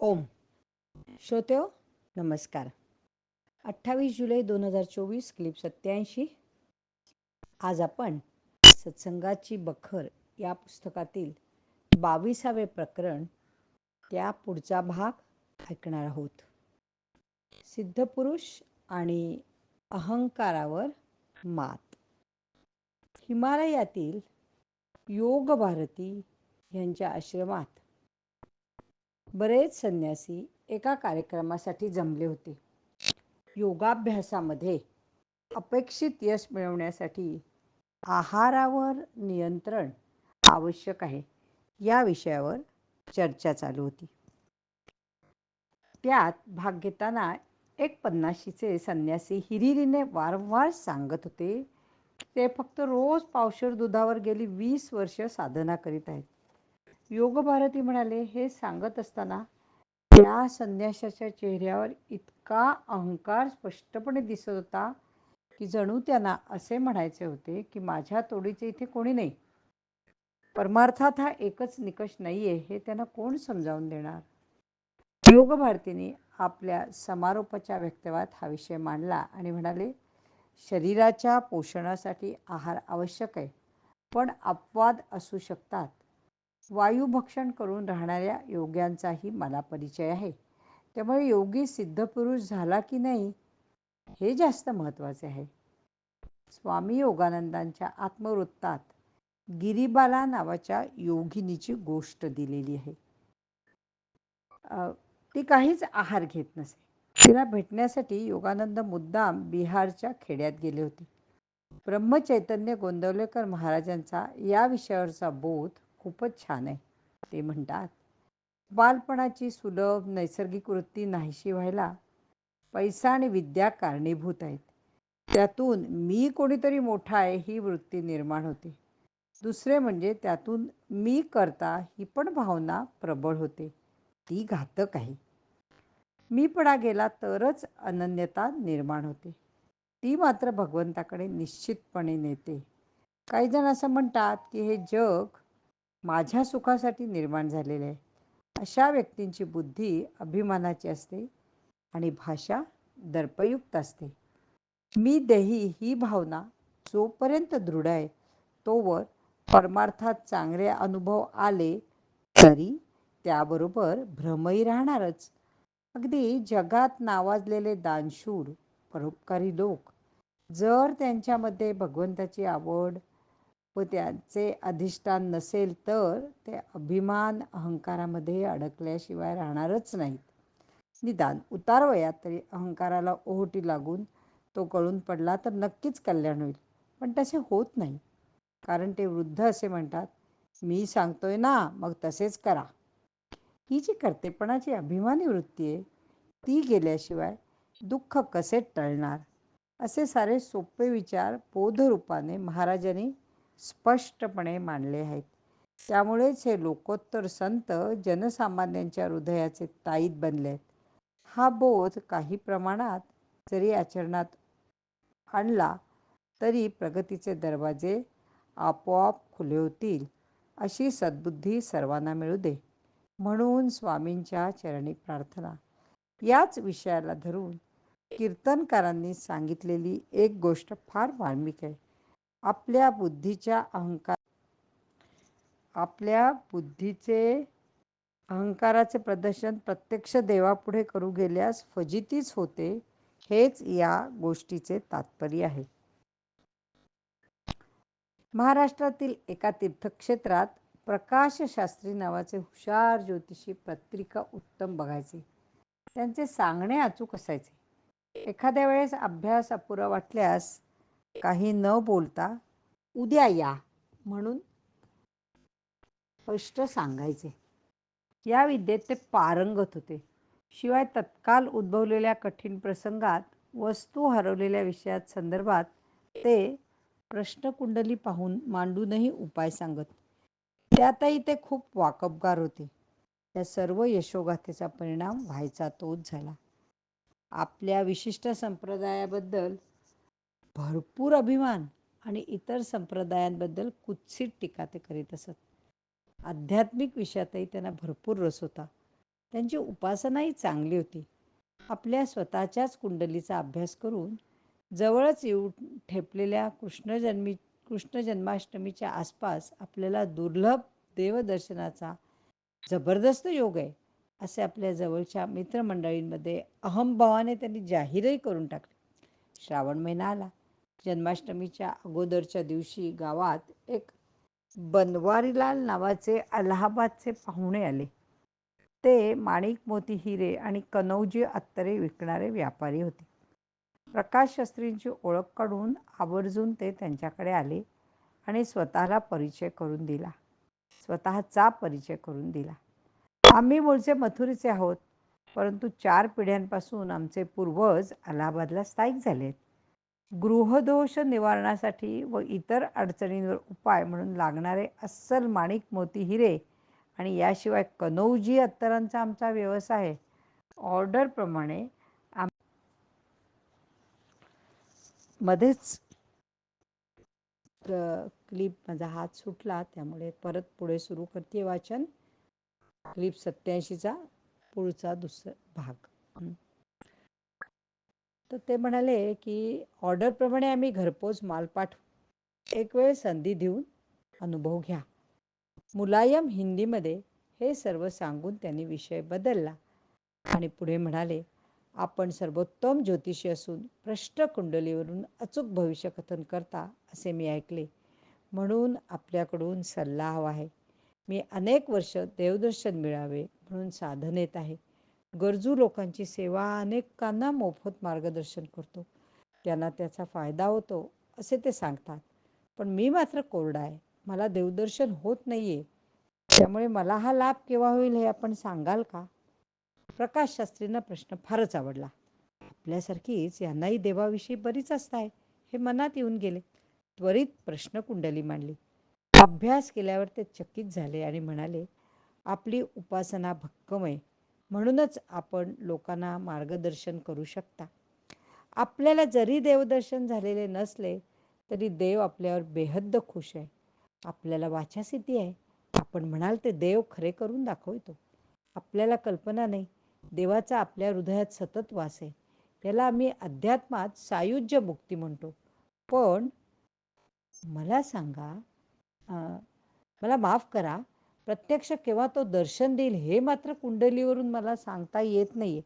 ओम. श्रोत्यो नमस्कार. अठ्ठावीस जुलै दोन हजार चोवीस क्लिप सत्याऐंशी आज आपण सत्संगाची बखर या पुस्तकातील बावीसावे प्रकरण त्या पुढचा भाग ऐकणार आहोत. सिद्धपुरुष आणि अहंकारावर मात. हिमालयातील योग भारती यांच्या आश्रमात बरेच संन्यासी एका कार्यक्रमासाठी जमले होते. योगाभ्यासामध्ये अपेक्षित यश मिळवण्यासाठी आहारावर नियंत्रण आवश्यक आहे या विषयावर चर्चा चालू होती. त्यात भाग घेताना एक पन्नाशीचे संन्यासी हिरिरीने वारंवार सांगत होते ते फक्त रोज पावशर दुधावर गेली वीस वर्ष साधना करीत आहेत. योग भारती म्हणाले हे सांगत असताना त्या संन्याशाच्या चेहऱ्यावर इतका अहंकार स्पष्टपणे दिसत होता की जणू त्यांना असे म्हणायचे होते की माझ्या तोडीचे इथे कोणी नाही. परमार्थात हा एकच निकष नाहीये हे त्यांना कोण समजावून देणार? योग भारतीने आपल्या समारोपाच्या वक्तव्यात हा विषय मांडला आणि म्हणाले शरीराच्या पोषणासाठी आहार आवश्यक आहे पण अपवाद असू शकतात. वायुभक्षण करून राहणाऱ्या योग्यांचाही मला परिचय आहे. त्यामुळे योगी सिद्धपुरुष झाला की नाही हे जास्त महत्त्वाचे आहे. स्वामी योगानंदांच्या आत्मवृत्तात गिरीबाला नावाच्या योगिनीची गोष्ट दिलेली आहे. ती काहीच आहार घेत नसे. तिला भेटण्यासाठी योगानंद मुद्दाम बिहारच्या खेड्यात गेले होते. ब्रह्मचैतन्य गोंदवलेकर महाराजांचा या विषयावरचा बोध खूपच छान आहे ते म्हणतात. बालपणाची सुलभ नैसर्गिक वृत्ती नाहीशी व्हायला पैसा आणि विद्या कारणीभूत आहेत. त्यातून मी कोणीतरी मोठा आहे ही वृत्ती निर्माण होते. दुसरे म्हणजे त्यातून मी करता ही पण भावना प्रबळ होते. ती घातक आहे. मीपणा गेला तरच अनन्यता निर्माण होते. ती मात्र भगवंताकडे निश्चितपणे नेते. काही जण असं म्हणतात की हे जग माझ्या सुखासाठी निर्माण झालेले आहे. अशा व्यक्तींची बुद्धी अभिमानाची असते आणि भाषा दर्पयुक्त असते. मी देही ही भावना जोपर्यंत दृढ आहे तोवर परमार्थात चांगले अनुभव आले तरी त्याबरोबर भ्रमही राहणारच. अगदी जगात नावाजलेले दानशूर परोपकारी लोक जर त्यांच्यामध्ये भगवंताची आवड व त्याचे अधिष्ठान नसेल तर ते अभिमान अहंकारामध्ये अडकल्याशिवाय राहणारच नाहीत. निदान उतारवयात तरी अहंकाराला ओहोटी लागून तो कळून पडला तर नक्कीच कल्याण होईल. पण तसे होत नाही. कारण ते वृद्ध असे म्हणतात मी सांगतोय ना मग तसेच करा. ही जी कर्तेपणाची अभिमानी वृत्ती आहे ती गेल्याशिवाय दुःख कसे टळणार? असे सारे सोपे विचार बोधरूपाने महाराजांनी स्पष्टपणे मांडले आहेत. त्यामुळेच हे लोकोत्तर संत जनसामान्यांच्या हृदयाचे ताईत बनले आहेत. हा बोध काही प्रमाणात जरी आचरणात आणला तरी प्रगतीचे दरवाजे आपोआप खुले होतील अशी सद्बुद्धी सर्वांना मिळू दे म्हणून स्वामींच्या चरणी प्रार्थना. याच विषयाला धरून कीर्तनकारांनी सांगितलेली एक गोष्ट फार मार्मिक आहे. आपल्या बुद्धीच्या अहंकार आपल्या बुद्धीचे अहंकाराचे प्रदर्शन प्रत्यक्ष देवापुढे करू गेल्यास फजितीच होते हेच या गोष्टीचे तात्पर्य आहे. महाराष्ट्रातील एका तीर्थक्षेत्रात प्रकाश शास्त्री नावाचे हुशार ज्योतिषी पत्रिका उत्तम बघायचे. त्यांचे सांगणे अचूक असायचे. एखाद्या वेळेस अभ्यास अपुरा वाटल्यास काही न बोलता उद्या या म्हणून स्पष्ट सांगायचे. या विद्येत ते पारंगत होते. शिवाय तत्काल उद्भवलेल्या कठीण प्रसंगात वस्तू हरवलेल्या विषयात संदर्भात ते प्रश्नकुंडली पाहून मांडूनही उपाय सांगत. त्यातही ते खूप वाकबगार होते. या सर्व यशोगाथेचा परिणाम व्हायचा तोच झाला. आपल्या विशिष्ट संप्रदायाबद्दल भरपूर अभिमान आणि इतर संप्रदायांबद्दल कुत्सित टीका ते करीत असत. आध्यात्मिक विषयातही त्यांना भरपूर रस होता. त्यांची उपासनाही चांगली होती. आपल्या स्वतःच्याच कुंडलीचा अभ्यास करून जवळच येऊ ठेपलेल्या कृष्णजन्मी कृष्ण जन्माष्टमीच्या आसपास आपल्याला दुर्लभ देवदर्शनाचा जबरदस्त योग आहे असे आपल्या जवळच्या मित्रमंडळींमध्ये अहमभावाने त्यांनी जाहीरही करून टाकले. श्रावण महिना आला. जन्माष्टमीच्या अगोदरच्या दिवशी गावात एक बनवारीलाल नावाचे अलाहाबादचे पाहुणे आले. ते माणिक मोती हिरे आणि कनौजी अत्तरे विकणारे व्यापारी होते. प्रकाश शास्त्रींची ओळख काढून आवर्जून ते त्यांच्याकडे आले आणि स्वतःला परिचय करून दिला. स्वतःचा परिचय करून दिला. आम्ही मूळचे मथुरीचे आहोत परंतु चार पिढ्यांपासून आमचे पूर्वज अलाहाबादला स्थायिक झालेत गृहदोष निवारणासाठी व इतर अडचणींवर उपाय म्हणून लागणारे अस्सल माणिक मोती हिरे आणि याशिवाय कनौजी अत्तरांचा आमचा व्यवसाय आहे. ऑर्डरप्रमाणे आम मध्येच क्लिप माझा हात सुटला त्यामुळे परत पुढे सुरू करते वाचन. क्लिप सत्याऐंशीचा पुढचा दुसरा भाग. तर ते म्हणाले की ऑर्डरप्रमाणे आम्ही घरपोच माल पाठवू. एक वेळ संधी देऊन अनुभव घ्या. मुलायम हिंदीमध्ये हे सर्व सांगून त्यांनी विषय बदलला आणि पुढे म्हणाले आपण सर्वोत्तम ज्योतिषी असून भ्रष्ट कुंडलीवरून अचूक भविष्यकथन करता असे मी ऐकले. म्हणून आपल्याकडून सल्ला हवा आहे. मी अनेक वर्ष देवदर्शन मिळावे म्हणून साधनेत आहे. गरजू लोकांची सेवा अनेकांना मोफत मार्गदर्शन करतो. त्यांना त्याचा फायदा होतो असे ते सांगतात. पण मी मात्र कोरडा आहे. मला देवदर्शन होत नाही आहे त्यामुळे मला हा लाभ केव्हा होईल हे आपण सांगाल का? प्रकाश शास्त्रींना प्रश्न फारच आवडला. आपल्यासारखीच यांनाही देवाविषयी बरीच असताय हे मनात येऊन गेले. त्वरित प्रश्न कुंडली मांडली. अभ्यास केल्यावर ते चकित झाले आणि म्हणाले आपली उपासना भक्कम आहे. म्हणूनच आपण लोकांना मार्गदर्शन करू शकता. आपल्याला जरी देवदर्शन झालेले नसले तरी देव आपल्यावर बेहद्द खुश आहे. आपल्याला वाचासिद्धी आहे. आपण म्हणाल ते देव खरे करून दाखवतो. आपल्याला कल्पना नाही. देवाचा आपल्या हृदयात सतत वास आहे. त्याला आम्ही अध्यात्मात सायुज्य मुक्ती म्हणतो. पण मला सांगा मला माफ करा प्रत्यक्ष केव्हा तो दर्शन देईल हे मात्र कुंडलीवरून मला सांगता येत नाही आहे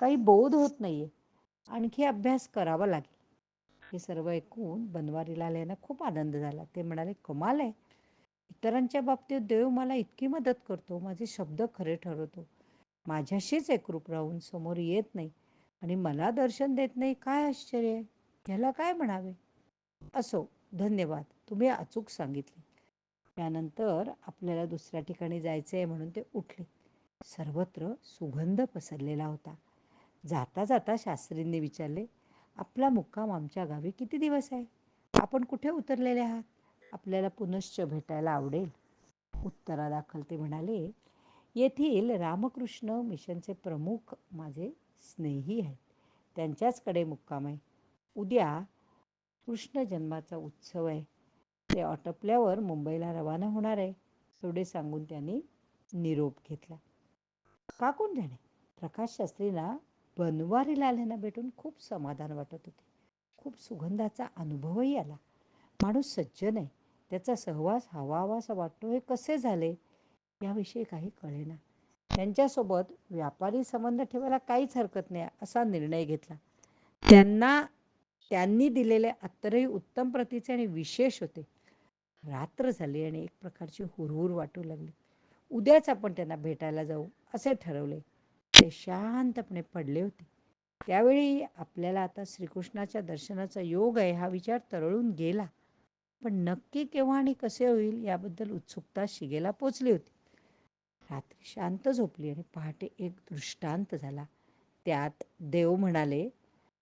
काही बोध होत नाही आहे आणखी अभ्यास करावा लागेल. हे सर्व ऐकून बनवारीला यांना खूप आनंद झाला. ते म्हणाले कमाल आहे. इतरांच्या बाबतीत देव मला इतकी मदत करतो. माझे शब्द खरे ठरवतो. माझ्याशीच एकरूप राहून समोर येत नाही. आणि मला दर्शन देत नाही काय आश्चर्य आहे? ह्याला काय म्हणावे? असो धन्यवाद. तुम्ही अचूक सांगितले. त्यानंतर आपल्याला दुसऱ्या ठिकाणी जायचं आहे म्हणून ते उठले. सर्वत्र सुगंध पसरलेला होता. जाता जाता शास्त्रींनी विचारले आपला मुक्काम आमच्या गावी किती दिवस आहे? आपण कुठे उतरलेले आहात? आपल्याला पुनश्च भेटायला आवडेल. उत्तरादाखल ते म्हणाले येथील रामकृष्ण मिशनचे प्रमुख माझे स्नेही आहेत. त्यांच्याचकडे मुक्काम आहे. उद्या कृष्ण जन्माचा उत्सव आहे. ते आटपल्यावर मुंबईला रवाना होणार आहे. एवढे सांगून त्यांनी निरोप घेतला. का कोण जाणे. प्रकाश शास्त्रींना बनवारीलाल यांना भेटून खूप समाधान वाटत होते. खूप सुगंधाचा अनुभवही आला. माणूस सज्जन आहे त्याचा सहवास हवा असा वाटतो. हे कसे झाले? याविषयी काही कळेना. त्यांच्यासोबत व्यापारी संबंध ठेवायला काहीच हरकत नाही असा निर्णय घेतला. त्यांना त्यांनी दिलेले अत्तरही उत्तम प्रतीचे आणि विशेष होते. रात्र झाली आणि एक प्रकारची हुरहुर वाटू लागली. उद्याच आपण त्यांना भेटायला जाऊ असे ठरवले. ते शांतपणे पडले होते. त्यावेळी आपल्याला आता श्रीकृष्णाच्या दर्शनाचा योग आहे हा विचार तरळून गेला. पण नक्की केव्हा आणि कसे होईल याबद्दल उत्सुकता शिगेला पोचली होती. रात्री शांत झोपली आणि पहाटे एक दृष्टांत झाला. त्यात देव म्हणाले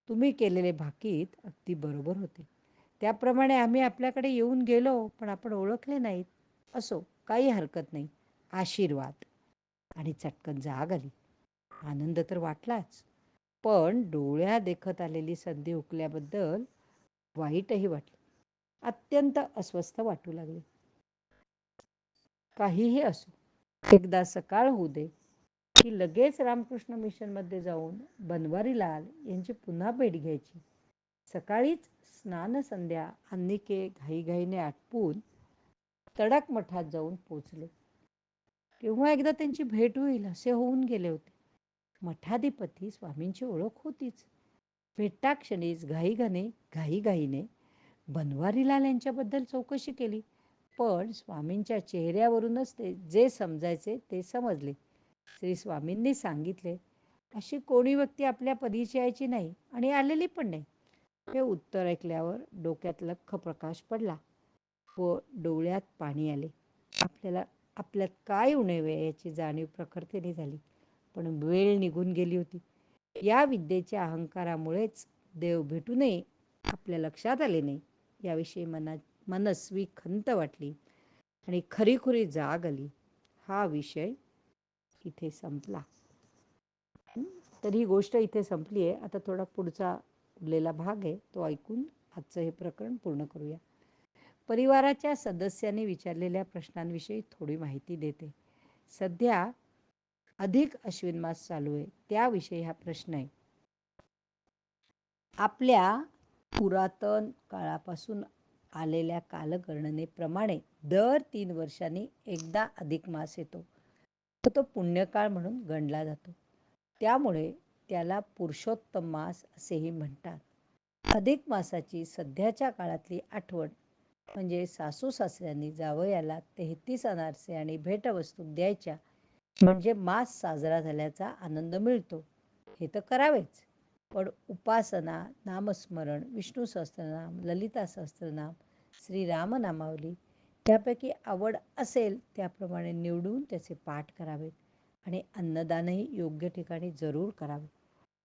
तुम्ही केलेले भाकीत अगदी बरोबर होते. त्याप्रमाणे आम्ही आपल्याकडे येऊन गेलो पण आपण ओळखले नाहीत. असो काही हरकत नाही. आशीर्वाद. आणि चटकन जाग आली. आनंद तर वाटलाच. पण डोळ्या देखत आलेली संधी हुकल्याबद्दल वाईटही वाटले. अत्यंत अस्वस्थ वाटू लागले. काहीही असो एकदा सकाळ होऊ दे की लगेच रामकृष्ण मिशनमध्ये जाऊन बनवारीलाल यांची पुन्हा भेट घ्यायची. सकाळीच स्नान संध्या अन्निके घाईघाईने आटपून तडक मठात जाऊन पोचले. केव्हा एकदा त्यांची भेट होईल असे होऊन गेले होते. मठाधिपती स्वामींची ओळख होतीच. भेटाक्षणीच घाईघाने घाईघाईने बनवारीलाल यांच्याबद्दल चौकशी केली. पण स्वामींच्या चेहऱ्यावरूनच ते जे समजायचे ते समजले. श्री स्वामींनी सांगितले अशी कोणी व्यक्ती आपल्या परिचयाची नाही आणि आलेली पण नाही. हे उत्तर ऐकल्यावर डोक्यात लख प्रकाश पडला व डोळ्यात पाणी आले. आपल्याला आपल्यात काय उणेवे याची जाणीव प्रखरतेने झाली. पण वेळ निघून गेली होती. या विद्येच्या अहंकारामुळेच देव भेटू नये आपल्या लक्षात आले नाही याविषयी मनात मनस्वी खंत वाटली आणि खरीखुरी जाग आली. हा विषय इथे संपला. तर ही गोष्ट इथे संपली आहे आता थोडा पुढचा उरलेला भाग आहे तो ऐकून आजचं हे प्रकरण पूर्ण करूया. परिवाराच्या सदस्यांनी विचारलेल्या प्रश्नांविषयी थोडी माहिती देते. सध्या अधिक अश्विन मास चालू आहे त्याविषयी हा प्रश्न आहे. आपल्या पुरातन काळापासून आलेल्या कालगणनेप्रमाणे दर तीन वर्षांनी एकदा अधिक मास येतो. तो पुण्यकाळ म्हणून गणला जातो. त्यामुळे त्याला पुरुषोत्तम मास असेही म्हणतात. अधिक मासाची सध्याच्या काळातली आठवण म्हणजे सासू सासऱ्यांनी जावयाला तेहतीस अनारसे आणि भेटवस्तू द्यायच्या म्हणजे मास साजरा झाल्याचा आनंद मिळतो. हे तर करावेच. पण उपासना नामस्मरण विष्णू सहस्त्रनाम ललिता सहस्त्रनाम श्रीरामनामावली त्यापैकी आवड असेल त्याप्रमाणे निवडून त्याचे पाठ करावेत आणि अन्नदानही योग्य ठिकाणी जरूर करावे.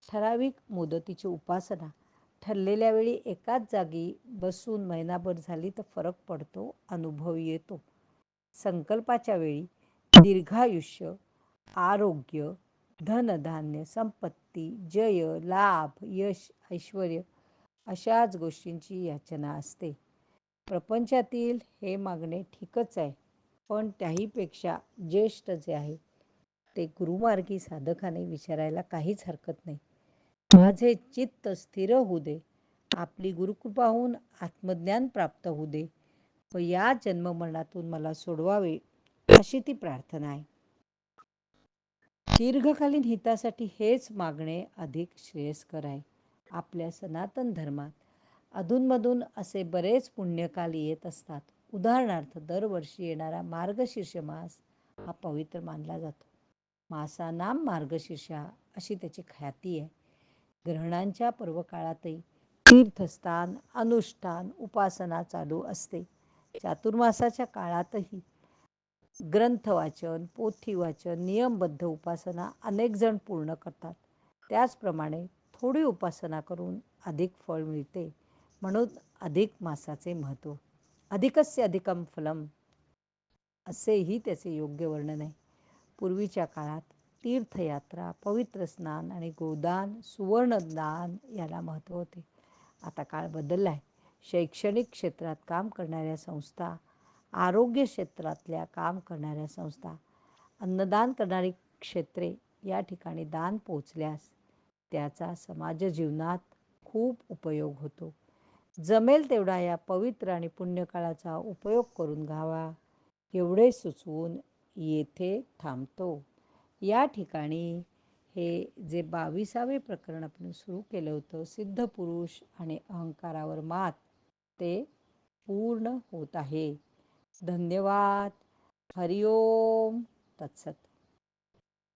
ठराविक मुदतीची उपासना. ठरलेल्या वेळी एकाच जागी बसून महिनाभर झाली तर फरक पडतो अनुभव येतो. संकल्पाच्या वेळी दीर्घायुष्य आरोग्य धनधान्य संपत्ती जय लाभ यश ऐश्वर अशाच गोष्टींची याचना असते. प्रपंचातील हे मागणे ठीकच आहे पण त्याहीपेक्षा ज्येष्ठ जे आहे ते गुरुमार्गी साधकाने विचारायला काहीच हरकत नाही. माझे चित्त स्थिर होऊ दे. आपली गुरुकृपा होऊन आत्मज्ञान प्राप्त होऊ दे. व या जन्ममरणातून मला सोडवावे अशी ती प्रार्थना आहे. दीर्घकालीन हितासाठी हेच मागणे अधिक श्रेयस्कर आहे. आपल्या सनातन धर्मात अधूनमधून असे बरेच पुण्यकाल येत असतात. उदाहरणार्थ दरवर्षी येणारा मार्गशीर्ष मास हा पवित्र मानला जातो. मासा नाम मार्गशीर्ष अशी त्याची ख्याती आहे. ग्रहणांच्या पर्वकाळातही तीर्थस्थान अनुष्ठान उपासना चालू असते. चातुर्मासाच्या काळातही ग्रंथ वाचन पोथी वाचन नियमबद्ध उपासना अनेक जण पूर्ण करतात. त्याचप्रमाणे थोडी उपासना करून अधिक फळ मिळते म्हणून अधिक मासाचे महत्त्व अधिकस्य अधिकम फलम असेही त्याचे योग्य वर्णन आहे. पूर्वीच्या काळात तीर्थयात्रा पवित्र स्नान आणि गोदान सुवर्णदान याला महत्त्व होते. आता काळ बदलला आहे शैक्षणिक क्षेत्रात काम करणाऱ्या संस्था आरोग्य क्षेत्रातल्या काम करणाऱ्या संस्था अन्नदान करणारी क्षेत्रे या ठिकाणी दान पोचल्यास त्याचा समाज जीवनात खूप उपयोग होतो. जमेल तेवढा या पवित्र आणि पुण्यकाळाचा उपयोग करून घ्यावा. एवढे सुचवून येथे थांबतो. या ठिकाणी हे जे बावीसावे प्रकरण आपण सुरू केलं होतं सिद्ध पुरुष आणि अहंकारावर मात ते पूर्ण होत आहे. धन्यवाद. हरिओम. तत्सत.